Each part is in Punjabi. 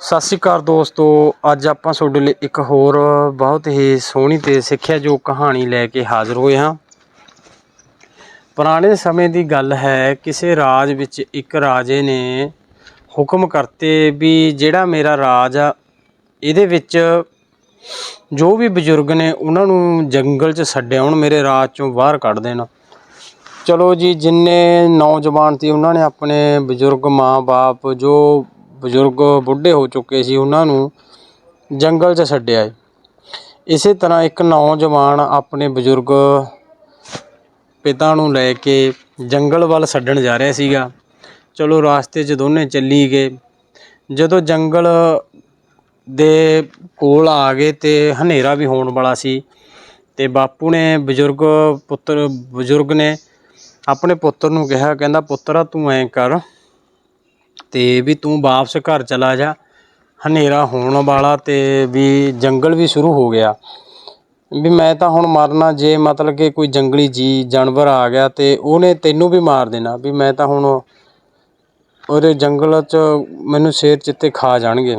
ਸਤਿ ਸ਼੍ਰੀ ਅਕਾਲ ਦੋਸਤੋ, ਅੱਜ ਆਪਾਂ ਤੁਹਾਡੇ ਲਈ ਇੱਕ ਹੋਰ ਬਹੁਤ ਹੀ ਸੋਹਣੀ ਤੇ ਸਿੱਖਿਆਯੋਗ ਕਹਾਣੀ ਲੈ ਕੇ ਹਾਜ਼ਰ ਹੋਏ ਹਾਂ। ਪੁਰਾਣੇ ਸਮੇਂ ਦੀ ਗੱਲ ਹੈ, ਕਿਸੇ ਰਾਜ ਵਿੱਚ ਇੱਕ ਰਾਜੇ ਨੇ ਹੁਕਮ ਕਰਤੇ ਵੀ ਜਿਹੜਾ ਮੇਰਾ ਰਾਜ ਆ, ਇਹਦੇ ਵਿੱਚ ਜੋ ਵੀ ਬਜ਼ੁਰਗ ਨੇ ਉਹਨਾਂ ਨੂੰ ਜੰਗਲ 'ਚ ਛੱਡਿਆ ਹੁਣ ਮੇਰੇ ਰਾਜ 'ਚੋਂ ਬਾਹਰ ਕੱਢ ਦੇਣ। ਚਲੋ ਜੀ, ਜਿੰਨੇ ਨੌਜਵਾਨ ਸੀ, ਉਹਨਾਂ ਨੇ ਆਪਣੇ ਬਜ਼ੁਰਗ ਮਾਂ-ਬਾਪ ਜੋ ਬਜ਼ੁਰਗ ਬੁੱਢੇ ਹੋ ਚੁੱਕੇ ਸੀ, ਉਹਨਾਂ ਨੂੰ ਜੰਗਲ 'ਚ ਛੱਡਿਆ ਏ ਇਸੇ ਤਰ੍ਹਾਂ ਇੱਕ ਨੌਜਵਾਨ ਆਪਣੇ ਬਜ਼ੁਰਗ ਪਿਤਾ ਨੂੰ ਲੈ ਕੇ ਜੰਗਲ ਵੱਲ ਛੱਡਣ ਜਾ ਰਿਹਾ ਸੀਗਾ। ਚਲੋ ਰਾਸਤੇ 'ਚ ਦੋਨੇ ਚੱਲੀ ਗਏ। ਜਦੋਂ ਜੰਗਲ ਦੇ ਕੋਲ ਆ ਗਏ ਤੇ ਹਨੇਰਾ ਵੀ ਹੋਣ ਵਾਲਾ ਸੀ ਤੇ ਬਾਪੂ ਨੇ ਬਜ਼ੁਰਗ ਪੁੱਤਰ, ਬਜ਼ੁਰਗ ਨੇ ਆਪਣੇ ਪੁੱਤਰ ਨੂੰ ਕਿਹਾ, ਕਹਿੰਦਾ, ਪੁੱਤਰਾ, ਤੂੰ ਐਂ ਕਰ ਤੇ ਵੀ ਤੂੰ ਵਾਪਸ ਘਰ ਚਲਾ ਜਾ। ਹਨੇਰਾ ਹੋਣ ਵਾਲਾ ਤੇ ਵੀ ਜੰਗਲ ਵੀ ਸ਼ੁਰੂ ਹੋ ਗਿਆ। ਵੀ ਮੈਂ ਤਾਂ ਹੁਣ ਮਰਨਾ, ਜੇ ਮਤਲਬ ਕਿ ਕੋਈ ਜੰਗਲੀ ਜੀ, ਜਾਨਵਰ ਆ ਗਿਆ ਤੇ ਉਹਨੇ ਤੈਨੂੰ ਵੀ ਮਾਰ ਦੇਣਾ। ਵੀ ਮੈਂ ਤਾਂ ਹੁਣ ਉਹਦੇ ਜੰਗਲ 'ਚ ਮੈਨੂੰ ਸ਼ੇਰ ਚਿੱਤੇ ਖਾ ਜਾਣਗੇ।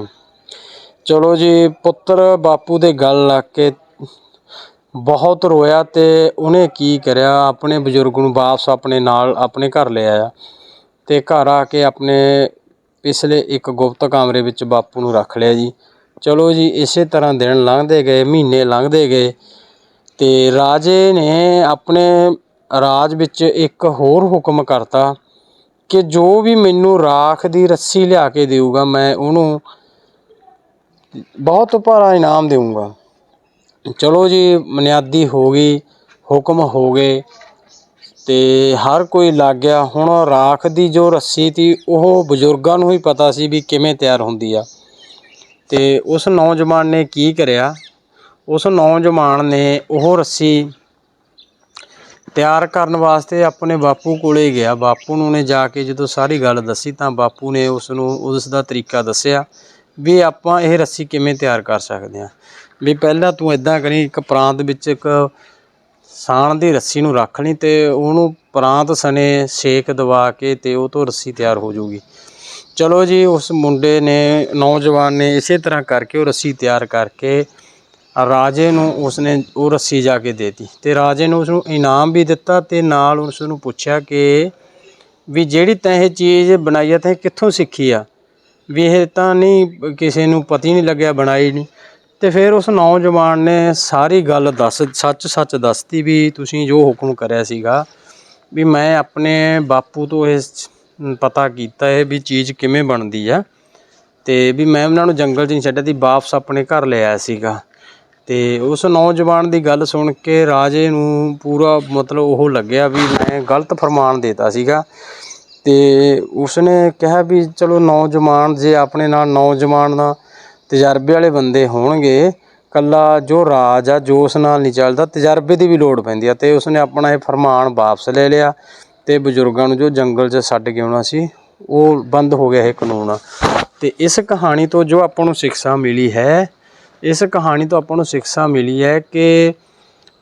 ਚਲੋ ਜੀ, ਪੁੱਤਰ ਬਾਪੂ ਦੇ ਗੱਲ ਲੱਗ ਕੇ ਬਹੁਤ ਰੋਇਆ ਤੇ ਉਹਨੇ ਕੀ ਕਰਿਆ? ਆਪਣੇ ਬਜ਼ੁਰਗ ਨੂੰ ਵਾਪਸ ਆਪਣੇ ਨਾਲ, ਆਪਣੇ ਘਰ ਲੈ ਆਇਆ। ਤੇ ਘਰ ਆ ਕੇ ਆਪਣੇ ਪਿਛਲੇ ਇੱਕ ਗੁਪਤ ਕਮਰੇ ਵਿੱਚ ਬਾਪੂ ਨੂੰ ਰੱਖ ਲਿਆ ਜੀ। ਚਲੋ ਜੀ, ਇਸੇ ਤਰ੍ਹਾਂ ਦਿਨ ਲੰਘਦੇ ਗਏ, ਮਹੀਨੇ ਲੰਘਦੇ ਗਏ ਤੇ ਰਾਜੇ ਨੇ ਆਪਣੇ ਰਾਜ ਵਿੱਚ ਇੱਕ ਹੋਰ ਹੁਕਮ ਕਰਤਾ ਕਿ ਜੋ ਵੀ ਮੈਨੂੰ ਰਾਖ ਦੀ ਰੱਸੀ ਲਿਆ ਕੇ ਦੇਊਗਾ, ਮੈਂ ਉਹਨੂੰ ਬਹੁਤ ਭਾਰਾ ਇਨਾਮ ਦੇਊਂਗਾ। ਚਲੋ ਜੀ ਬੁਨਿਆਦੀ ਹੋ ਗਈ, ਹੁਕਮ ਹੋ ਗਏ। ਤੇ ਹਰ ਕੋਈ ਲੱਗ ਗਿਆ। ਹੁਣ ਰਾਖ ਦੀ ਜੋ ਰੱਸੀ ਤੀ, ਉਹ ਬਜ਼ੁਰਗਾਂ ਨੂੰ ਹੀ ਪਤਾ ਸੀ ਵੀ ਕਿਵੇਂ ਤਿਆਰ ਹੁੰਦੀ ਆ। ਤੇ ਉਸ ਨੌਜਵਾਨ ਨੇ ਕੀ ਕਰਿਆ? ਉਸ ਨੌਜਵਾਨ ਨੇ ਉਹ ਰੱਸੀ ਤਿਆਰ ਕਰਨ ਵਾਸਤੇ ਆਪਣੇ ਬਾਪੂ ਕੋਲੇ ਗਿਆ। ਬਾਪੂ ਨੂੰ ਨੇ ਜਾ ਕੇ ਜਦੋਂ ਸਾਰੀ ਗੱਲ ਦੱਸੀ ਤਾਂ ਬਾਪੂ ਨੇ ਉਸ ਨੂੰ ਉਸ ਦਾ ਤਰੀਕਾ ਦੱਸਿਆ ਵੀ ਆਪਾਂ ਇਹ ਰੱਸੀ ਕਿਵੇਂ ਤਿਆਰ ਕਰ ਸਕਦੇ ਹਾਂ। ਵੀ ਪਹਿਲਾਂ ਤੂੰ ਇਦਾਂ ਕਰੀ, ਇੱਕ ਪ੍ਰਾਂਤ ਵਿੱਚ ਇੱਕ ਸਾਣ ਦੀ ਰੱਸੀ ਨੂੰ ਰੱਖ ਲਈ ਤੇ ਉਹਨੂੰ ਪ੍ਰਾਂਤ ਸਣੇ ਸੇਕ ਦਵਾ ਕੇ ਤੇ ਉਹ ਤੋਂ ਰੱਸੀ ਤਿਆਰ ਹੋ ਜਾਊਗੀ। ਚਲੋ ਜੀ, ਉਸ ਮੁੰਡੇ ਨੇ, ਨੌਜਵਾਨ ਨੇ ਇਸੇ ਤਰ੍ਹਾਂ ਕਰਕੇ ਉਹ ਰੱਸੀ ਤਿਆਰ ਕਰਕੇ ਰਾਜੇ ਨੂੰ ਉਸਨੇ ਉਹ ਰੱਸੀ ਜਾ ਕੇ ਦੇਤੀ ਤੇ ਰਾਜੇ ਨੇ ਉਸ ਨੂੰ ਇਨਾਮ ਵੀ ਦਿੱਤਾ ਤੇ ਨਾਲ ਉਸ ਨੂੰ ਪੁੱਛਿਆ ਕਿ ਵੀ ਜਿਹੜੀ ਤੈਂ ਇਹ ਚੀਜ਼ ਬਣਾਈ ਆ ਤੈਂ ਕਿੱਥੋਂ ਸਿੱਖੀ ਆ? ਵੀ ਇਹ ਤਾਂ ਨਹੀਂ, ਕਿਸੇ ਨੂੰ ਪਤੀ ਨਹੀਂ ਲੱਗਿਆ ਬਣਾਈ ਨਹੀਂ। ਤੇ ਫਿਰ ਉਸ ਨੌਜਵਾਨ ਨੇ ਸਾਰੀ ਗੱਲ ਦੱਸ ਸੱਚ ਸੱਚ ਦੱਸਤੀ ਵੀ ਤੁਸੀਂ ਜੋ ਹੁਕਮ ਕਰਿਆ ਸੀਗਾ ਵੀ ਮੈਂ ਆਪਣੇ ਬਾਪੂ ਤੋਂ ਇਹ ਪਤਾ ਕੀਤਾ ਹੈ ਵੀ ਚੀਜ਼ ਕਿਵੇਂ ਬਣਦੀ ਆ ਤੇ ਵੀ ਮੈਂ ਉਹਨਾਂ ਨੂੰ ਜੰਗਲ 'ਚ ਨਹੀਂ ਛੱਡਿਆ ਤੀ ਵਾਪਸ ਆਪਣੇ ਘਰ ਲੈ ਆਇਆ ਸੀਗਾ। ਤੇ ਉਸ ਨੌਜਵਾਨ ਦੀ ਗੱਲ ਸੁਣ ਕੇ ਰਾਜੇ ਨੂੰ ਪੂਰਾ ਮਤਲਬ ਉਹ ਲੱਗਿਆ ਵੀ ਮੈਂ ਗਲਤ ਫਰਮਾਨ ਦੇਤਾ ਸੀਗਾ ਤੇ ਉਸਨੇ ਕਿਹਾ ਵੀ ਚਲੋ ਨੌਜਵਾਨ ਜੇ ਆਪਣੇ ਨਾਲ ਨੌਜਵਾਨ ਦਾ ਤਜਰਬੇ ਵਾਲੇ ਬੰਦੇ ਹੋਣਗੇ, ਕੱਲਾ ਜੋ ਰਾਜ ਆ, ਜੋ ਉਸ ਨਾਲ ਨਹੀਂ ਚੱਲਦਾ, ਤਜਰਬੇ ਦੀ ਵੀ ਲੋੜ ਪੈਂਦੀ ਆ ਤੇ ਉਸਨੇ ਆਪਣਾ ਇਹ ਫਰਮਾਨ ਵਾਪਸ ਲੈ ਲਿਆ ਤੇ ਬਜ਼ੁਰਗਾਂ ਨੂੰ ਜੋ ਜੰਗਲ 'ਚ ਛੱਡ ਕੇ ਆਉਣਾ ਸੀ, ਉਹ ਬੰਦ ਹੋ ਗਿਆ ਇਹ ਕਾਨੂੰਨ। ਤੇ ਇਸ ਕਹਾਣੀ ਤੋਂ ਜੋ ਆਪਾਂ ਨੂੰ ਸਿੱਖਿਆ ਮਿਲੀ ਹੈ, ਇਸ ਕਹਾਣੀ ਤੋਂ ਆਪਾਂ ਨੂੰ ਸਿੱਖਿਆ ਮਿਲੀ ਹੈ ਕਿ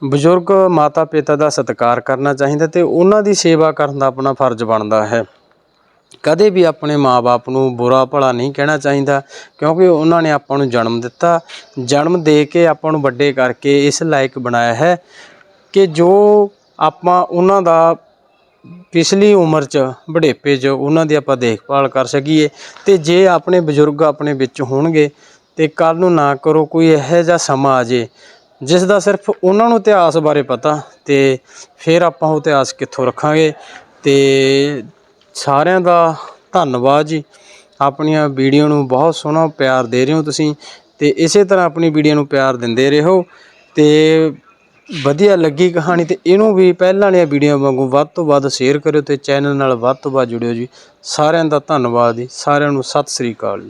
ਬਜ਼ੁਰਗ ਮਾਤਾ ਪਿਤਾ ਦਾ ਸਤਿਕਾਰ ਕਰਨਾ ਚਾਹੀਦਾ ਤੇ ਉਹਨਾਂ ਦੀ ਸੇਵਾ ਕਰਨ ਦਾ ਆਪਣਾ ਫਰਜ਼ ਬਣਦਾ ਹੈ। ਕਦੇ ਵੀ ਆਪਣੇ ਮਾਪੇ ਨੂੰ ਬੁਰਾ ਭਲਾ ਨਹੀਂ ਕਹਿਣਾ ਚਾਹੀਦਾ, ਕਿਉਂਕਿ ਉਹਨਾਂ ਨੇ ਆਪਾਂ ਨੂੰ ਜਨਮ ਦਿੱਤਾ। ਜਨਮ ਦੇ ਕੇ ਆਪਾਂ ਨੂੰ ਵੱਡੇ ਕਰਕੇ ਇਸ ਲਾਇਕ ਬਣਾਇਆ ਹੈ ਕਿ ਜੋ ਆਪਾਂ ਉਹਨਾਂ ਦਾ ਪਿਛਲੀ ਉਮਰ 'ਚ, ਬੁਢੇਪੇ 'ਚ ਉਹਨਾਂ ਦੀ ਆਪਾਂ ਦੇਖਭਾਲ ਕਰ ਸਕੀਏ ਅਤੇ ਜੇ ਆਪਣੇ ਬਜ਼ੁਰਗ ਆਪਣੇ ਵਿੱਚ ਹੋਣਗੇ ਤੇ ਕੱਲ੍ਹ ਨੂੰ ਨਾ ਕਰੋ ਕੋਈ ਇਹੋ ਜਿਹਾ ਸਮਾਂ ਆ ਜੇ, ਜਿਸ ਦਾ ਸਿਰਫ ਉਹਨਾਂ ਨੂੰ ਇਤਿਹਾਸ ਬਾਰੇ ਪਤਾ ਅਤੇ ਫਿਰ ਆਪਾਂ ਉਹ ਇਤਿਹਾਸ ਕਿੱਥੋਂ ਰੱਖਾਂਗੇ ਅਤੇ ਸਾਰਿਆਂ ਦਾ ਧੰਨਵਾਦ ਜੀ। ਆਪਣੀਆਂ ਵੀਡੀਓ ਨੂੰ ਬਹੁਤ ਸੋਹਣਾ ਪਿਆਰ ਦੇ ਰਹੇ ਹੋ ਤੁਸੀਂ ਤੇ ਇਸੇ ਤਰ੍ਹਾਂ ਆਪਣੀ ਵੀਡੀਓ ਨੂੰ ਪਿਆਰ ਦਿੰਦੇ ਰਹੋ ਤੇ ਵਧੀਆ ਲੱਗੀ ਕਹਾਣੀ ਤੇ ਇਹਨੂੰ ਵੀ ਪਹਿਲਾਂ ਵਾਲੀਆਂ ਵੀਡੀਓ ਵਾਂਗੂ ਵੱਧ ਤੋਂ ਵੱਧ ਸ਼ੇਅਰ ਕਰਿਓ ਤੇ ਚੈਨਲ ਨਾਲ ਵੱਧ ਤੋਂ ਵੱਧ ਜੁੜਿਓ ਜੀ। ਸਾਰਿਆਂ ਦਾ ਧੰਨਵਾਦ ਜੀ। ਸਾਰਿਆਂ ਨੂੰ ਸਤਿ ਸ੍ਰੀ ਅਕਾਲ ਜੀ।